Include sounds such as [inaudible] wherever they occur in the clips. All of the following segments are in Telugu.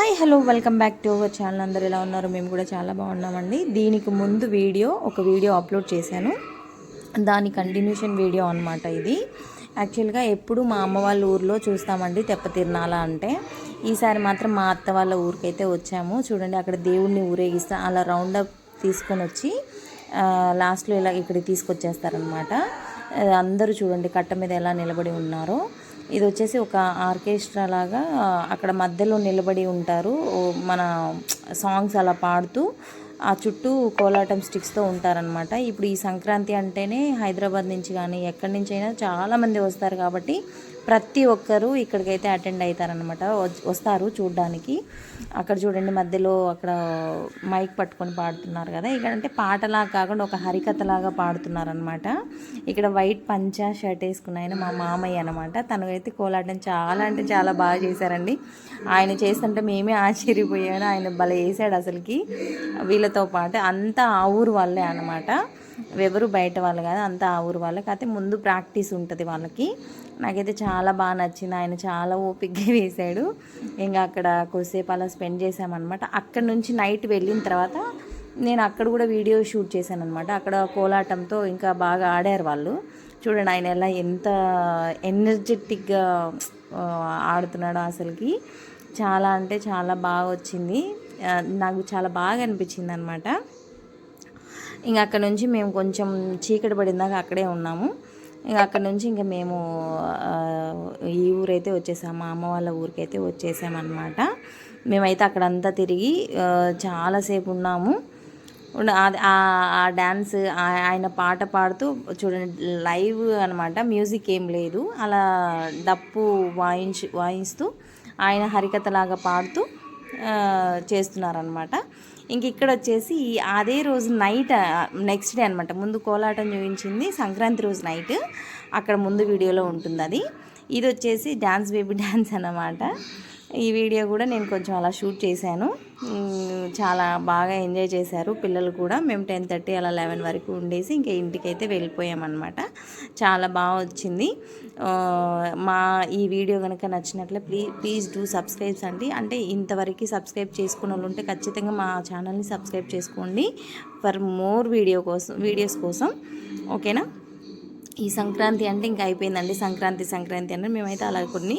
Hi hello welcome back to our channel. అందరు ఎలా ఉన్నారు? మేము కూడా చాలా బాగున్నామండి. దీనికి ముందు వీడియో ఒక వీడియో అప్లోడ్ చేశాను. దాని కంటిన్యూషన్ వీడియో అనమాట ఇది. యాక్చువల్గా ఎప్పుడు మా అమ్మ వాళ్ళ ఊర్లో చూస్తామండి తెప్ప తిరణాల అంటే. ఈసారి మాత్రం మా అత్త వాళ్ళ ఊరికైతే వచ్చాము. చూడండి అక్కడ దేవుణ్ణి ఊరేగిస్తా అలా రౌండ్ అప్ తీసుకొని వచ్చి లాస్ట్లో ఇలా ఇక్కడికి తీసుకొచ్చేస్తారనమాట అందరూ చూడండి కట్ట మీద ఎలా నిలబడి ఉన్నారో. ఇది వచ్చేసి ఒక ఆర్కెస్ట్రా లాగా అక్కడ మధ్యలో నిలబడి ఉంటారు. మన సాంగ్స్ అలా పాడుతూ ఆ చుట్టూ కోలాటం స్టిక్స్తో ఉంటారనమాట ఇప్పుడు ఈ సంక్రాంతి అంటేనే హైదరాబాద్ నుంచి కానీ ఎక్కడి నుంచి అయినా చాలామంది వస్తారు కాబట్టి ప్రతి ఒక్కరూ ఇక్కడికైతే అటెండ్ అవుతారనమాట వస్తారు చూడడానికి. అక్కడ చూడండి మధ్యలో అక్కడ మైక్ పట్టుకొని పాడుతున్నారు కదా. ఇక్కడ అంటే పాటలాగా కాకుండా ఒక హరికథలాగా పాడుతున్నారనమాట ఇక్కడ వైట్ పంచా షర్ట్ వేసుకున్న ఆయన మా మామయ్య అనమాట తను అయితే కోలాటం చాలా అంటే చాలా బాగా చేశారండి. ఆయన చేస్తుంటే మేమే ఆశ్చర్యపోయాడు ఆయన భలే వేసాడు అసలుకి. వీళ్ళతో పాటు అంతా ఆ ఊరు వాళ్ళే అనమాట ఎవరు బయట వాళ్ళు కాదు అంతా ఆ ఊరు వాళ్ళకి అయితే ముందు ప్రాక్టీస్ ఉంటుంది వాళ్ళకి. నాకైతే చాలా బాగా నచ్చింది. ఆయన చాలా ఓపిక్గా [laughs] వేశాడు. ఇంకా అక్కడ కొద్దిసేపు అలా స్పెండ్ చేసామన్నమాట అక్కడ నుంచి నైట్ వెళ్ళిన తర్వాత నేను అక్కడ కూడా వీడియో షూట్ చేశాను అనమాట అక్కడ కోలాటంతో ఇంకా బాగా ఆడారు వాళ్ళు. చూడండి ఆయన ఎలా ఎంత ఎనర్జెటిక్గా ఆడుతున్నాడో అసలుకి. చాలా అంటే చాలా బాగా వచ్చింది. నాకు చాలా బాగా అనిపించింది అనమాట ఇంకా అక్కడ నుంచి మేము కొంచెం చీకటి పడిందాక అక్కడే ఉన్నాము. ఇంకా అక్కడ నుంచి ఇంకా మేము ఈ ఊరైతే వచ్చేసాము. మా అమ్మ వాళ్ళ ఊరికైతే వచ్చేసామన్నమాట. మేమైతే అక్కడంతా తిరిగి చాలాసేపు ఉన్నాము. ఆ డ్యాన్స్ ఆయన పాట పాడుతూ చూడండి లైవ్ అనమాట మ్యూజిక్ ఏం లేదు. అలా డప్పు వాయించు వాయిస్తూ ఆయన హరికథలాగా పాడుతూ చేస్తున్నారనమాట ఇంక ఇక్కడ వచ్చేసి అదే రోజు నైట్ నెక్స్ట్ డే అనమాట ముందు కోలాటం చూపించింది సంక్రాంతి రోజు నైట్. అక్కడ ముందు వీడియోలో ఉంటుంది అది ఇది వచ్చేసి డ్యాన్స్ బేబీ డ్యాన్స్ అన్నమాట. ఈ వీడియో కూడా నేను కొంచెం అలా షూట్ చేశాను. చాలా బాగా ఎంజాయ్ చేశారు పిల్లలు కూడా. మేము టెన్ థర్టీ అలా లెవెన్ వరకు ఉండేసి ఇంకా ఇంటికైతే వెళ్ళిపోయామన్నమాట. చాలా బాగా వచ్చింది. మా ఈ వీడియో కనుక నచ్చినట్లే ప్లీజ్ ప్లీజ్ డూ సబ్స్క్రైబ్స్ అండి. అంటే ఇంతవరకు సబ్స్క్రైబ్ చేసుకున్న వాళ్ళు ఉంటే ఖచ్చితంగా మా ఛానల్ని సబ్స్క్రైబ్ చేసుకోండి. ఫర్ మోర్ వీడియో కోసం వీడియోస్ కోసం. ఓకేనా? ఈ సంక్రాంతి అంటే ఇంకా అయిపోయిందండి. సంక్రాంతి సంక్రాంతి అంటే మేమైతే అలా కొన్ని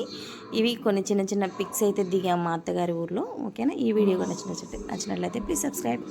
ఇవి కొన్ని చిన్న చిన్న పిక్స్ అయితే దిగాము మా అత్తగారి ఊర్లో. ఓకేనా? ఈ వీడియో నచ్చిన నచ్చినట్లయితే ప్లీజ్ సబ్స్క్రైబ్.